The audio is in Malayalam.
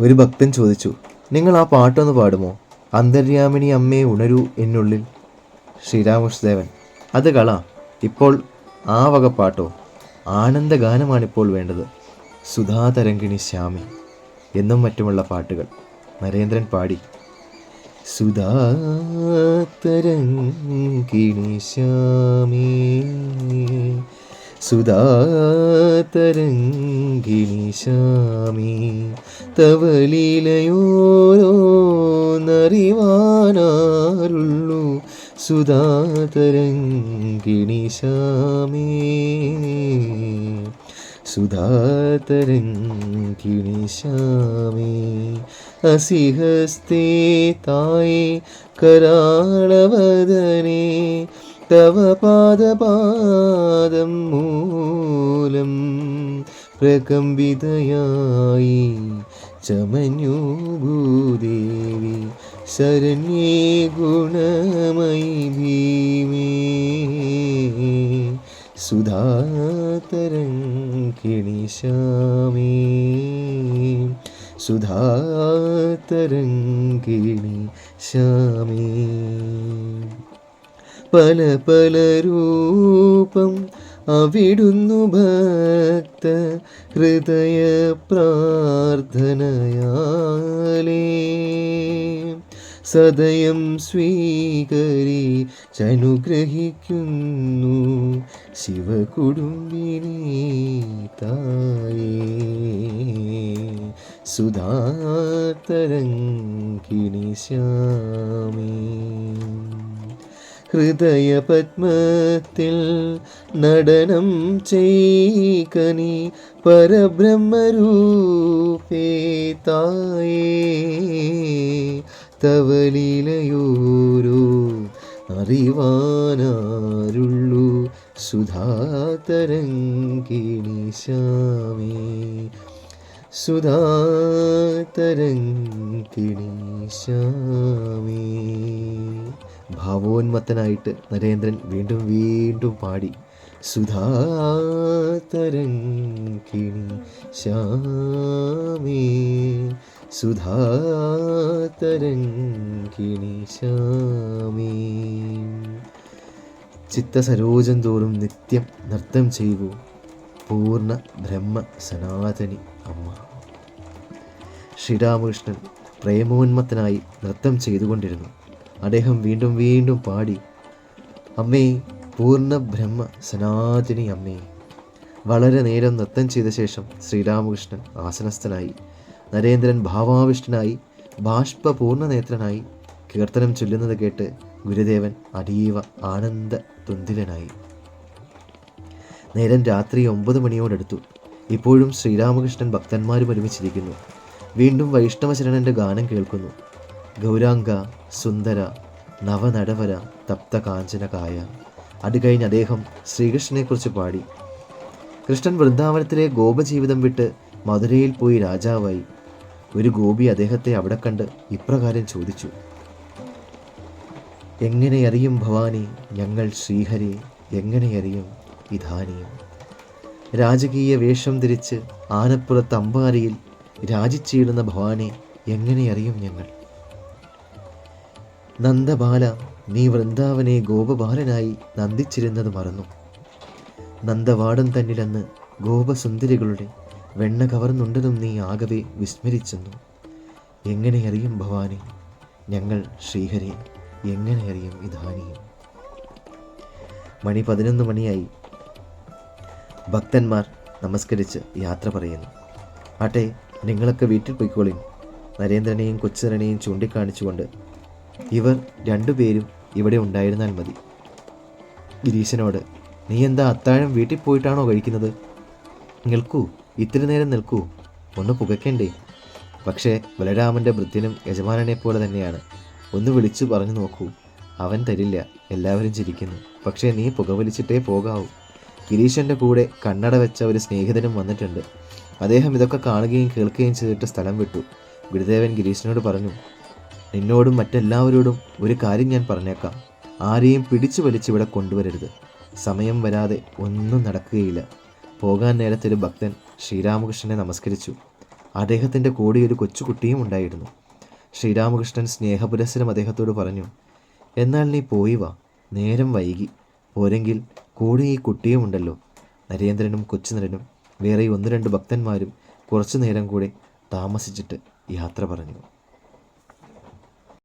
ഒരു ഭക്തൻ ചോദിച്ചു നിങ്ങൾ ആ പാട്ടൊന്ന് പാടുമോ? അന്തര്യാമിനി അമ്മയെ ഉണരൂ എന്നുള്ളിൽ ശ്രീരാമകൃഷ്ണദേവൻ. അത് കള ഇപ്പോൾ ആ വക പാട്ടോ? ആനന്ദഗാനമാണിപ്പോൾ വേണ്ടത്. സുധാതരംഗിണി ശ്യാമി എന്നും മറ്റുമുള്ള പാട്ടുകൾ. നരേന്ദ്രൻ പാടി സുധാതരംഗിണി ശ്യാമി സുധാതരംഗിണി ശ്യാമി തവലീലയോരോന്നറിവാനാരുള്ളൂ സുധാതരംഗിണി ശ്യാമി സുധാതരംഗിണി അസിഹസ്തേ തായേ കരാളവദനേ തവ പാദപാദം മൂലം പ്രകമ്പിതയായി ചമഞ്ഞു ഭൂദേവി ശരണ്യേ ഗുണമയി ഭീമേ. സുധാതരംഗിണി ശ്യാമേ സുധാതരംഗിണി ശ്യാമേ പല പല രൂപം അവിടുന്നു ഭക്ത ഹൃദയ പ്രാർത്ഥനയാലേ. സദയം സ്വീകരി ചനുഗ്രഹിക്കുന്നു ശിവകുടുംബിനി തായേ. തരങ്കിണി ശ്യാമേ. ഹൃദയപത്മത്തിൽ നടനം ചെയ്കനി പരബ്രഹ്മരൂപേ തായേ. തവലീലയോരോ അറിവാനാരുള്ളൂ സുധാതരംഗിണി ശ്യാമേ ശ്യാമേ ഭാവോന്മത്തനായിട്ട് നരേന്ദ്രൻ വീണ്ടും വീണ്ടും പാടി. സുധാതരങ്കിണി ശ്യാമേ സുധാതരങ്കിണി ശ്യാമേ. ചിത്തസരോജം തോറും നിത്യം നൃത്തം ചെയ്യൂ പൂർണ ബ്രഹ്മ സനാതനി അമ്മ. ശ്രീരാമകൃഷ്ണൻ പ്രേമോന്മത്തനായി നൃത്തം ചെയ്തുകൊണ്ടിരുന്നു. അദ്ദേഹം വീണ്ടും വീണ്ടും പാടി. അമ്മേ പൂർണ ബ്രഹ്മ സനാതനി അമ്മേ. വളരെ നേരം നൃത്തം ചെയ്ത ശേഷം ശ്രീരാമകൃഷ്ണൻ ആസനസ്ഥനായി നരേന്ദ്രൻ ഭാവാവിഷ്ടനായി നേത്രനായി കീർത്തനം ചൊല്ലുന്നത് കേട്ട് ഗുരുദേവൻ അതീവ ആനന്ദ തുന്തിലനായി. നേരം രാത്രി ഒമ്പത് മണിയോടടുത്തു. ഇപ്പോഴും ശ്രീരാമകൃഷ്ണൻ ഭക്തന്മാരും ഒരുമിച്ചിരിക്കുന്നു. വീണ്ടും വൈഷ്ണവശരണന്റെ ഗാനം കേൾക്കുന്നു. ഗൗരാംഗ സുന്ദര നവനടവര തപ്ത കാഞ്ചനകായ അത് കഴിഞ്ഞ് അദ്ദേഹം ശ്രീകൃഷ്ണനെക്കുറിച്ച് പാടി. കൃഷ്ണൻ വൃന്ദാവനത്തിലെ ഗോപജീവിതം വിട്ട് മധുരയിൽ പോയി രാജാവായി. ഒരു ഗോപി അദ്ദേഹത്തെ അവിടെ കണ്ട് ഇപ്രകാരം ചോദിച്ചു. എങ്ങനെ അറിയും ഭവാനി ഞങ്ങൾ ശ്രീഹരി എങ്ങനെ അറിയും ഇധാനിയും രാജകീയ വേഷം ധരിച്ച് ആനപ്പുറത്ത് അമ്പാരിയിൽ രാജിച്ചിടുന്ന ഭവാനെ എങ്ങനെ അറിയും ഞങ്ങൾ? നന്ദബാല നീ വൃന്ദാവനെ ഗോപബാലനായി നന്ദിച്ചിരുന്നത് മറന്നു. നന്ദവാടം തന്നിലെന്ന് ഗോപസുന്ദരികളുടെ വെണ്ണ കവർന്നുണ്ടതും നീ ആകവെ വിസ്മരിച്ചെന്നു. എങ്ങനെ അറിയും ഭവാനി? ഞങ്ങൾ ശ്രീഹരി എങ്ങനെ അറിയും ഇധാനിയും മണി പതിനൊന്ന് മണിയായി. ഭക്തന്മാർ നമസ്കരിച്ച് യാത്ര പറയുന്നു. ആട്ടെ നിങ്ങളൊക്കെ വീട്ടിൽ പോയിക്കോളി. നരേന്ദ്രനെയും കൊച്ചുരനെയും ചൂണ്ടിക്കാണിച്ചുകൊണ്ട് ഇവർ രണ്ടുപേരും ഇവിടെ ഉണ്ടായിരുന്നാൽ മതി. ഗിരീശനോട് നീ എന്താ അത്താഴം വീട്ടിൽ പോയിട്ടാണോ കഴിക്കുന്നത്? നിൽക്കൂ ഇത്തിരി നേരം നിൽക്കൂ ഒന്ന് പുകയ്ക്കണ്ടേ? പക്ഷേ ബലരാമന്റെ വൃത്തിനും യജമാനനെ പോലെ തന്നെയാണ്. ഒന്ന് വിളിച്ചു പറഞ്ഞു നോക്കൂ. അവൻ തരില്ല എല്ലാവരും ചിരിക്കുന്നു. പക്ഷേ നീ പുകവലിച്ചിട്ടേ പോകാവൂ. ഗിരീശന്റെ കൂടെ കണ്ണട വെച്ച ഒരു സ്നേഹിതനും വന്നിട്ടുണ്ട്. അദ്ദേഹം ഇതൊക്കെ കാണുകയും കേൾക്കുകയും ചെയ്തിട്ട് സ്ഥലം വിട്ടു. ഗുരുദേവൻ ഗിരീശനോട് പറഞ്ഞു നിന്നോടും മറ്റെല്ലാവരോടും ഒരു കാര്യം ഞാൻ പറഞ്ഞേക്കാം. ആരെയും പിടിച്ചു വലിച്ചിവിടെ കൊണ്ടുവരരുത്. സമയം വരാതെ ഒന്നും നടക്കുകയില്ല. പോകാൻ നേരത്തൊരു ഭക്തൻ ശ്രീരാമകൃഷ്ണനെ നമസ്കരിച്ചു. അദ്ദേഹത്തിന്റെ കൂടെ ഒരു കൊച്ചുകുട്ടിയും ഉണ്ടായിരുന്നു. ശ്രീരാമകൃഷ്ണൻ സ്നേഹപുരസ്സരം അദ്ദേഹത്തോട് പറഞ്ഞു എന്നാൽ നീ പോയി വാ. നേരം വൈകി. പോരെങ്കിൽ കൂടെ ഈ കുട്ടിയും ഉണ്ടല്ലോ. നരേന്ദ്രനും കൊച്ചുനരനും വേറെ ഒന്ന് രണ്ട് ഭക്തന്മാരും കുറച്ചു നേരം കൂടെ താമസിച്ചിട്ട് യാത്ര പറഞ്ഞു.